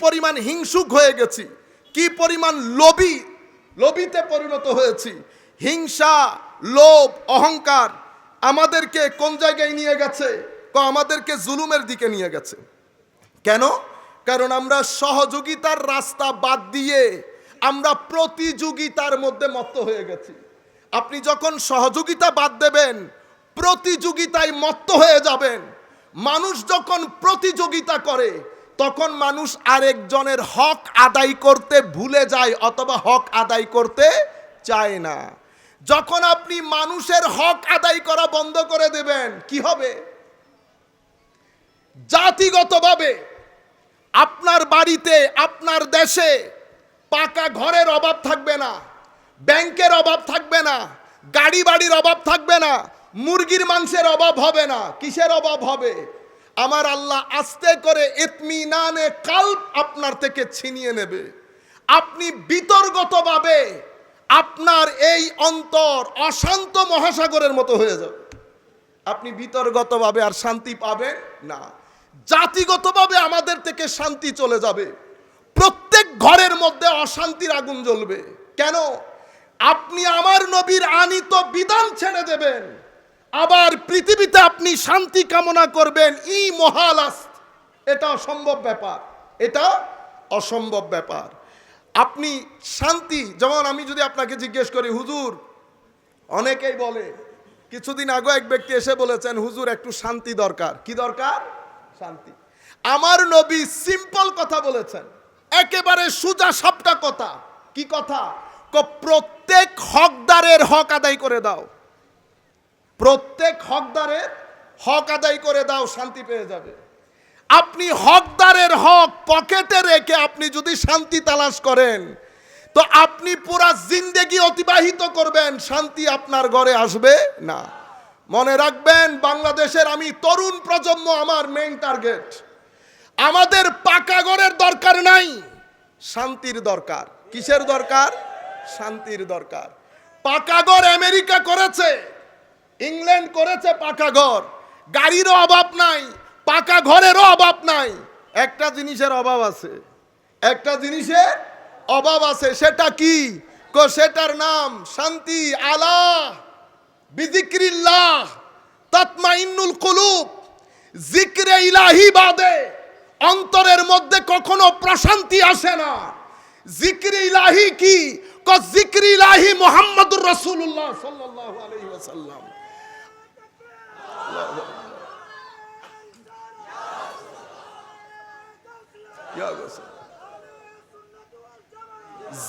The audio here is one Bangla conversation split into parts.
পরিমাণ হিংসুক হয়ে গেছি। কি পরিমাণ লোভী, লোভীতে পরিণত হয়েছি। হিংসা, লোভ, অহংকার আমাদেরকে কোন জায়গায় নিয়ে গেছে? আমাদেরকে জুলুমের দিকে নিয়ে গেছে। কেন? কারণ আমরা সহযোগিতার রাস্তা বাদ দিয়ে আমরা প্রতিযোগিতার মধ্যে মত্ত হয়ে গেছি। আপনি যখন সহযোগিতা বাদ দেবেন, প্রতিযোগিতায় মত্ত হয়ে যাবেন। মানুষ যখন প্রতিযোগিতা করে তখন মানুষ আরেকজনের হক আদায় করতে ভুলে যায় অথবা হক আদায় করতে চায় না। যখন আপনি মানুষের হক আদায় করা বন্ধ করে দেবেন, কি হবে? জাতিগতভাবে আপনার বাড়িতে, আপনার দেশে পাকা ঘরের অভাব থাকবে না, ব্যাংকের অভাব থাকবে না, গাড়ি বাড়ির অভাব থাকবে না, মুরগির মাংসের অভাব হবে না। কিসের অভাব হবে? আমার আল্লাহ আস্তে করে ইতমিনানে কাল্প আপনার থেকে ছিনিয়ে নেবে। আপনি বিতর্গতভাবে আপনার এই অন্তর অশান্ত মহাসাগরের মতো হয়ে যাবে। আপনি বিতর্গতভাবে আর শান্তি পাবেন না। জাতিগতভাবে আমাদের থেকে শান্তি চলে যাবে। প্রত্যেক ঘরের মধ্যে অশান্তির আগুন জ্বলবে। কেন? আপনি আমার নবীর আনিত বিধান ছেড়ে দেবেন। আবার পৃথিবীতে আপনি শান্তি কামনা করবেন ই মহালাস এটা অসম্ভব ব্যাপার। এটা অসম্ভব ব্যাপার। আপনি শান্তি, যেমন আমি যদি আপনাকে জিজ্ঞেস করি, হুজুর, অনেকেই বলে, কিছুদিন আগে এক ব্যক্তি এসে বলেছেন, হুজুর, একটু শান্তি দরকার। কি দরকার? শান্তি। আমার নবী সিম্পল কথা বলেছেন। একেবারে সুজা সাপটা কথা। কি কথা? প্রত্যেক হকদারের হক আদায় করে দাও। প্রত্যেক হকদারের হক আদায় করে দাও, শান্তি পেয়ে যাবে। আপনি হকদারের হক পকেটে রেখে আপনি যদি শান্তি তালাশ করেন, তো আপনি পুরা জিন্দেগি অতিবাহিত করবেন, শান্তি আপনার ঘরে আসবে না। মনে রাখবেন, বাংলাদেশের আমি তরুণ প্রজন্ম আমার মেইন টার্গেট আমাদের পাকা ঘরের দরকার নাই, শান্তির দরকার। কিসের দরকার? শান্তির দরকার। পাকা ঘর আমেরিকা করেছে। ইংল্যান্ড করেছে পাকা ঘর। গাড়িরও অভাব নাই, পাকা ঘরেরও অভাব নাই। একটা জিনিসের অভাব আছে। একটা জিনিসের অভাব আছে, সেটা কি? কো, সেটার নাম শান্তি আলা বিজিক্রিল্লাহ, তাতমাইন্নুল কুলুব। জিক্রে ইলাহি বাদে অন্তরের মধ্যে কখনো প্রশান্তি আসে না। জিক্রি ইলাহি কি? জিক্রি ইলাহি মুহাম্মদুর রাসূলুল্লাহ সাল্লাল্লাহু আলাইহি ওয়াসাল্লাম। ইয়া রাসূল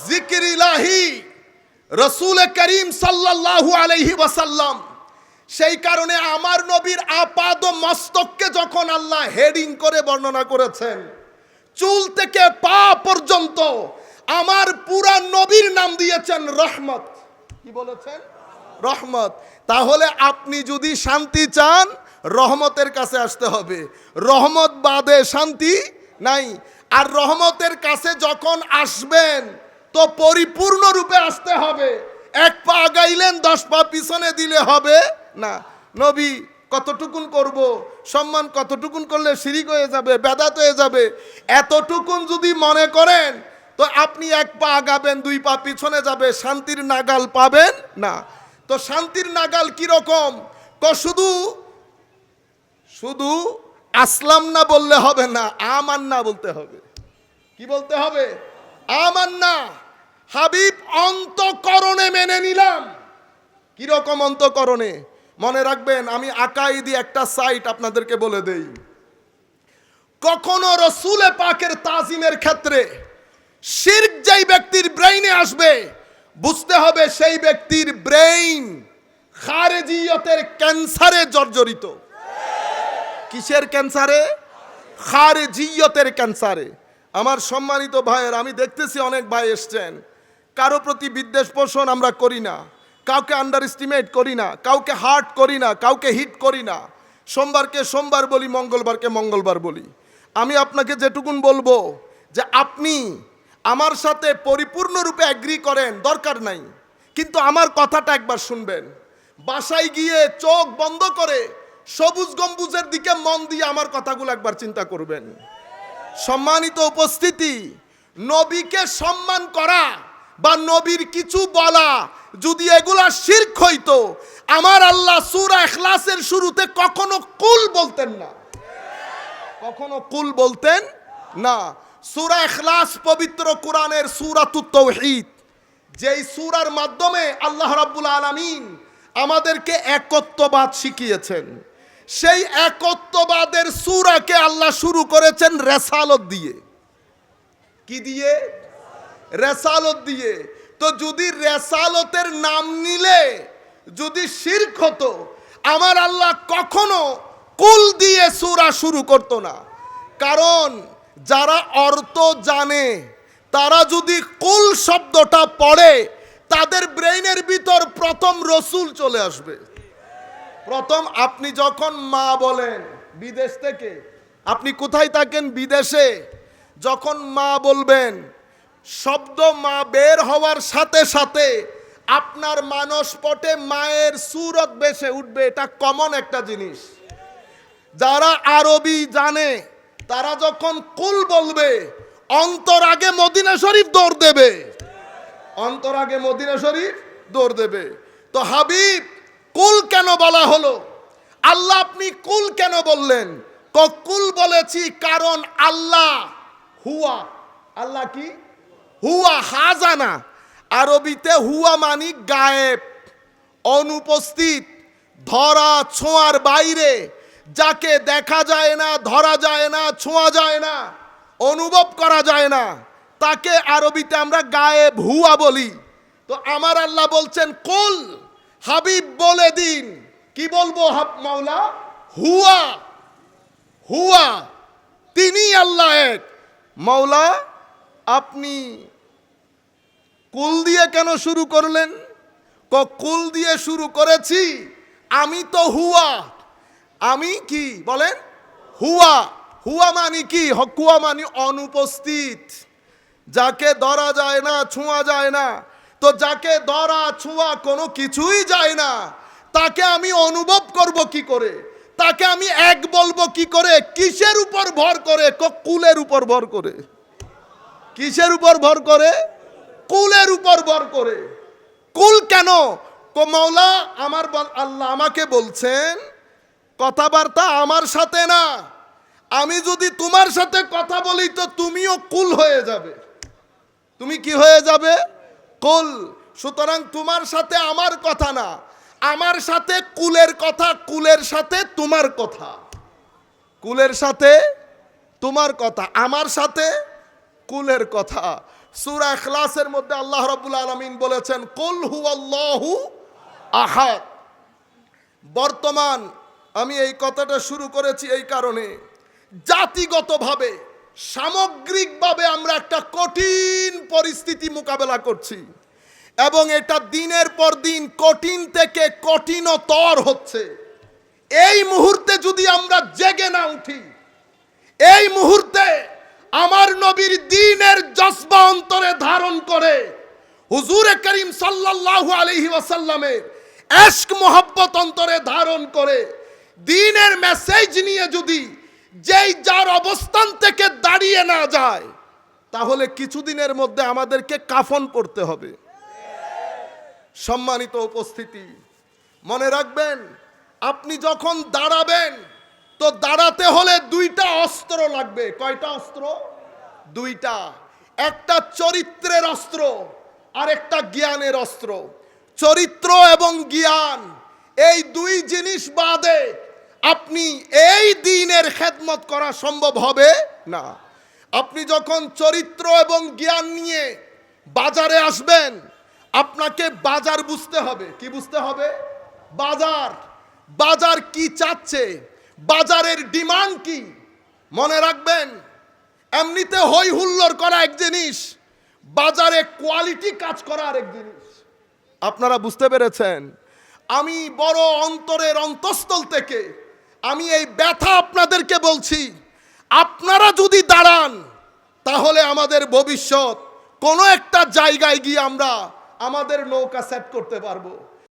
জিকির ইলাহি রসুল করিম সাল্লাল্লাহু আলাইহি ওয়াসাল্লাম। সেই কারণে আমার নবীর আপাদ মস্তককে যখন আল্লাহ হেডিং করে বর্ণনা করেছেন, চুল থেকে পা পর্যন্ত আমার পুরা নবীর নাম দিয়েছেন রহমত। কি বলেছেন? রহমত। তাহলে আপনি যদি শান্তি চান, রহমতের কাছে আসতে হবে। রহমত বাদে শান্তি নাই। আর রহমতের কাছে যখন আসবেন, তো পরিপূর্ণ রূপে আসতে হবে। এক পা আগাইলেন, দশ পা পিছনে দিলে হবে না। নবী, কতটুকুন করব? সম্মান কতটুকুন করলে শিরিক হয়ে যাবে, বেদাত হয়ে যাবে? এতটুকুন যদি মনে করেন, তো আপনি এক পা আগাবেন, দুই পা পিছনে যাবে, শান্তির নাগাল পাবেন না। তো শান্তির নাগাল কীরকম তো শুধু শুধু আসলাম না বললে হবে না আমান না বলতে হবে। কি বলতে হবে? আমার না। হাবিব অন্তকরণে মেনে নিলাম। কীরকম অন্তকরণে? মনে রাখবেন, আমি আকাইদি একটা সাইট আপনাদেরকে বলে দেই। কখনো রসুলে পাকের তাজিমের ক্ষেত্রে শির্ক যেই ব্যক্তির ব্রেইনে আসবে বুঝতে হবে সেই ব্যক্তির ব্রেইন খারেজিয়তের ক্যান্সারে জর্জরিত। কিসের ক্যান্সারে? খারেজিয়তের ক্যান্সারে। আমার সম্মানিত ভাইয়ের, আমি দেখতেছি অনেক ভাই এসছেন। কারও প্রতি বিদ্বেষ পোষণ আমরা করি না। কাউকে আন্ডার এস্টিমেট করি না। কাউকে হার্ট করি না। কাউকে হিট করি না। সোমবারকে সোমবার বলি, মঙ্গলবারকে মঙ্গলবার বলি। আমি আপনাকে যেটুকুন বলব যে আপনি আমার সাথে পরিপূর্ণরূপে অ্যাগ্রি করেন, দরকার নাই। কিন্তু আমার কথাটা একবার শুনবেন। বাসায় গিয়ে চোখ বন্ধ করে সবুজ গম্বুজের দিকে মন দিয়ে আমার কথাগুলো একবার চিন্তা করবেন। সম্মানিত উপস্থিতি, নবীকে সম্মান করা বা নবীর কিছু বলা যদি এগুলা শির্ক হইতো, আমার আল্লাহ সূরা ইখলাসের শুরুতে কখনো কুল বলতেন না। কখনো কুল বলতেন না। সূরা এখলাস পবিত্র কোরআনের সূরাতুত তাওহীদ। যেই সুরার মাধ্যমে আল্লাহ রাব্বুল আলামিন আমাদেরকে একত্ববাদ শিখিয়েছেন। সেই একত্ববাদের সুরাকে আল্লাহ শুরু করেছেন রেসালত দিয়ে। কি দিয়ে? রেসালত দিয়ে। তো যদি রেসালতের নাম নিলে, যদি শির্ক হতো, আমার আল্লাহ কখনো কুল দিয়ে সুরা শুরু করতো না। কারণ যারা অর্থ জানে, তারা যদি কুল শব্দটা পড়ে, তাদের ব্রেইনের ভিতর প্রথম রসুল চলে আসবে। প্রথম আপনি যখন মা বলেন বিদেশ থেকে, আপনি কোথায় থাকেন? বিদেশে। যখন মা বলবেন, শব্দ মা বের হওয়ার সাথে সাথে আপনার মানসপটে মায়ের সুরত বেসে উঠবে। এটা কমন একটা জিনিস। যারা আরবি জানে তারা যখন কুল বলবে, অন্তর আগে মদিনা শরীফ দৌড় দেবে। অন্তর আগে মদিনা শরীফ দৌড় দেবে। তো হাবিব, কুল কেন বলা হলো? আল্লাহ আপনি কুল কেন বললেন? কুল বলেছি কারণ আল্লাহ হুয়া। আল্লাহ কি? হুয়া, হাজানা। আরবিতে হুয়া মানি গায়েব, অনুপস্থিত, ধরা, ছোঁয়ার বাইরে। যাকে দেখা যায় না, ধরা যায় না, ছোঁয়া যায় না, অনুভব করা যায় না, তাকে আরবিতে আমরা গায়েব হুয়া বলি। তো আমার আল্লাহ বলছেন, কুল হাবিব বলে দিন। কি বলব হাব মাওলা? হুয়া হুয়া, তিনি আল্লাহ এক। মাওলা, আপনি কুল দিয়ে কেন শুরু করলেন? ক, কুল দিয়ে শুরু করেছি, আমি তো হুয়া। আমি কি? বলেন, হুয়া। হুয়া মানি কি? হকুয়া মানি অনুপস্থিত। যাকে ধরা যায় না, ছোঁয়া যায় না। তো যাকে ধরা, ছোঁয়া কোনো কিছুই যায় না। তাকে আমি অনুভব করব কি করে? তাকে আমি এক বলব কি করে? কিসের উপর ভর করে? কুলের উপর ভর করে। কিসের উপর ভর করে? কুলের উপর ভর করে। কুল কেন? কো, মাওলা আমার আল্লাহ আমাকে বলছেন কথাবার্তা আমার সাথে না। আমি যদি তোমার সাথে কথা বলি তো তুমিও কুল হয়ে যাবে। তুমি কি হয়ে যাবে? কুল। সুতরাং তোমার সাথে আমার কথা না। আমার সাথে কুলের কথা, কুলের সাথে তোমার কথা। কুলের সাথে তোমার কথা, আমার সাথে কুলের কথা। সূরা ইখলাসের মধ্যে আল্লাহ রাব্বুল আলামিন বলেছেন, কুল হুয়াল্লাহু আহাদ। বর্তমান আমি এই কথাটা শুরু করেছি এই কারণে। জাতিগতভাবে, সামগ্রিকভাবে আমরা একটা কঠিন পরিস্থিতি মোকাবেলা করছি। এবং এটা দিনের পর দিন কঠিন থেকে কঠিনতর হচ্ছে। এই মুহূর্তে যদি আমরা জেগে না উঠি, এই মুহূর্তে আমার নবীর দিনের জজবা অন্তরে ধারণ করে হুজুরে করিম সাল্লাল্লাহু আলাইহি ওয়াসাল্লামের এশক মোহাব্বত অন্তরে ধারণ করে দিনের মেসেজ নিয়ে যদি যেই যার অবস্থান থেকে দাঁড়িয়ে না যায়, তাহলে কিছুদিনের মধ্যে আমাদেরকে কাফন পড়তে হবে। সম্মানিত উপস্থিতি, মনে রাখবেন, আপনি যখন দাঁড়াবেন, তো দাঁড়াতে হলে দুইটা অস্ত্র লাগবে। কয়টা অস্ত্র? দুইটা। একটা চরিত্রের অস্ত্র আর একটা জ্ঞানের অস্ত্র। চরিত্র এবং জ্ঞান, এই দুই জিনিস বাদে আপনি এই দিনের খেদমত করা সম্ভব হবে? না। আপনি যখন চরিত্র এবং জ্ঞান নিয়ে বাজারে আসবেন, আপনাকে বাজার বুঝতে হবে। কি বুঝতে হবে? বাজার। বাজার কি চাচ্ছে? বাজারের ডিমান্ড কি? মনে রাখবেন, এমনিতে হই হুল্লোড় করা এক জিনিস, বাজারে কোয়ালিটি কাজ করা আরেক জিনিস। আপনারা বুঝতে পেরেছেন? আমি বড় অন্তরের অন্তঃস্থল থেকে আমি এই ব্যথা আপনাদেরকে বলছি। আপনারা যদি দাঁড়ান, তাহলে আমাদের ভবিষ্যৎ কোনো একটা জায়গায় গিয়ে আমরা আমাদের নৌকা সেট করতে পারব।